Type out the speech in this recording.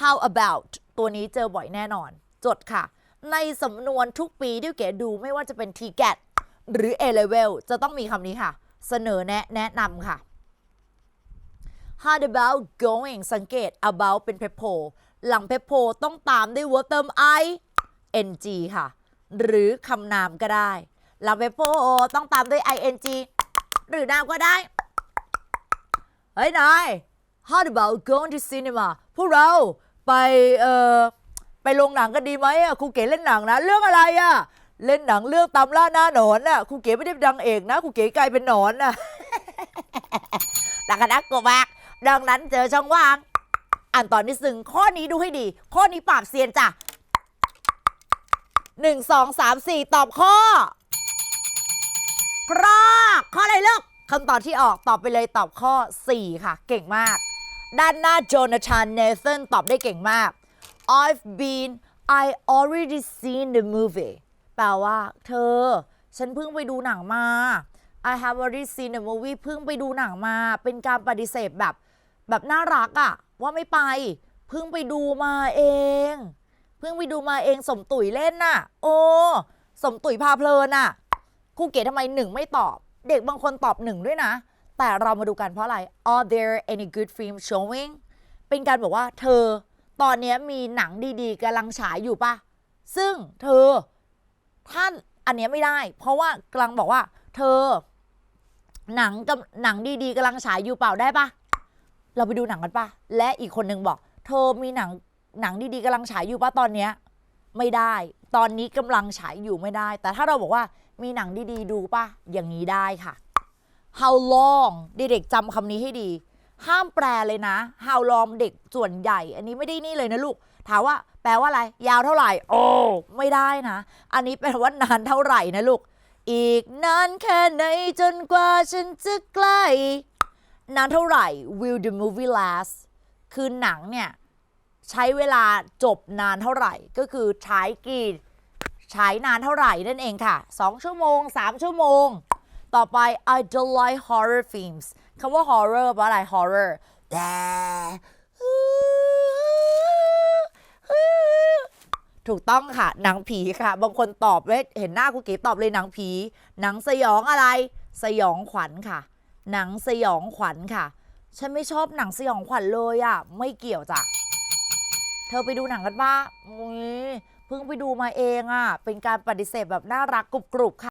how about ตัวนี้เจอบ่อยแน่นอน จดค่ะ ในสำนวนทุกปีที่เก๋ดูไม่ว่าจะเป็น TGAT หรือ A level จะต้องมีคำนี้ค่ะ เสนอแนะแนะนำค่ะ how about going สังเกต about เป็น pep o หลัง pep o ต้องตามด้วย verb เติม i ng ค่ะ หรือคำนามก็ได้ หลัง pep o ต้องตามด้วย ing หรือนามก็ได้ เฮ้ยนาย how about going to cinema พวกเรา ไปเออไปโรงหนังกันดีไหมอะครูเก๋เล่นหนังนะ เรื่องอะไรอะ เล่นหนังเรื่องตามล่าหน้าหนอนน่ะครูเก๋ไม่ได้ดังเอกนะครูเก๋กลายเป็นหนอนน่ะ ดังกันนะกบมากดังนั้นเจอช่องว่าง อ่านตอนที่ซึ่งข้อนี้ดูให้ดี ข้อนี้ปราบเซียนจ้ะหนึ่งสองสามสี่ตอบข้อพรากข้ออะไรเลือกคำตอบที่ออกตอบไปเลยตอบข้อ 4 ค่ะ เก่งมาก ด้านหน้าโจนาธานเนเธนตอบได้เก่งมาก I've been I already seen the movie แปลว่า เธอ ฉันเพิ่งไปดูหนังมา I have already seen the movie เพิ่งไปดูหนังมา เป็นการปฏิเสธแบบ แบบน่ารักอะว่าไม่ไป เพิ่งไปดูมาเอง เพิ่งไปดูมาเองสมตุ๋ยเล่นน่ะ โอ้สมตุ๋ยพาเพลินน่ะครูเก๋ทำไมหนึ่งไม่ตอบ เด็กบางคนตอบหนึ่งด้วยนะ แต่เรามาดูกันเพราะอะไร Are there any good film showing เป็นการบอกว่าเธอตอนนี้มีหนังดีๆกำลังฉายอยู่ปะซึ่งเธอท่านอันเนี้ยไม่ได้ เพราะว่ากำลังบอกว่า เธอ หนังกับหนังดีๆกำลังฉายอยู่เปล่าได้ปะเราไปดูหนังกันปะและอีกคนนึงบอก เธอมีหนังหนังดีๆกำลังฉายอยู่ปะตอนเนี้ยไม่ได้ ตอนนี้กำลังฉายอยู่ไม่ได้ แต่ถ้าเราบอกว่ามีหนังดีๆดูปะอย่างนี้ได้ค่ะ how long เด็กๆจำคำนี้ให้ดี ห้ามแปลเลยนะ how long เด็กส่วนใหญ่ อันนี้ไม่ได้นี่เลยนะลูก ถามว่าแปลว่าอะไร ยาวเท่าไหร่ โอ้ไม่ได้นะ อันนี้แปลว่านานเท่าไหร่นะลูก อีกนานแค่ไหนจนกว่าฉันจะใกล้นานเท่าไหร่ will the movie last คือหนังเนี่ย ใช้เวลาจบนานเท่าไหร่ ก็คือใช้กี่ใช้นานเท่าไหร่นั่นเองค่ะ 2 ชั่วโมง 3 ชั่วโมง ต่อไป I don't like horror films คำว่า horror แปลว่าอะไร horror ถูกต้องค่ะ หนังผีค่ะ บางคนตอบไว้เห็นหน้าครูเก๋ตอบเลยหนังผี หนังสยองอะไร สยองขวัญค่ะ หนังสยองขวัญค่ะ ฉันไม่ชอบหนังสยองขวัญเลยอะ่ะ ไม่เกี่ยวจ้ะ เธอไปดูหนังกันป่ะเพิ่งไปดูมาเองอะ่ะ เป็นการปฏิเสธแบบน่ารักกรุบๆค่ะ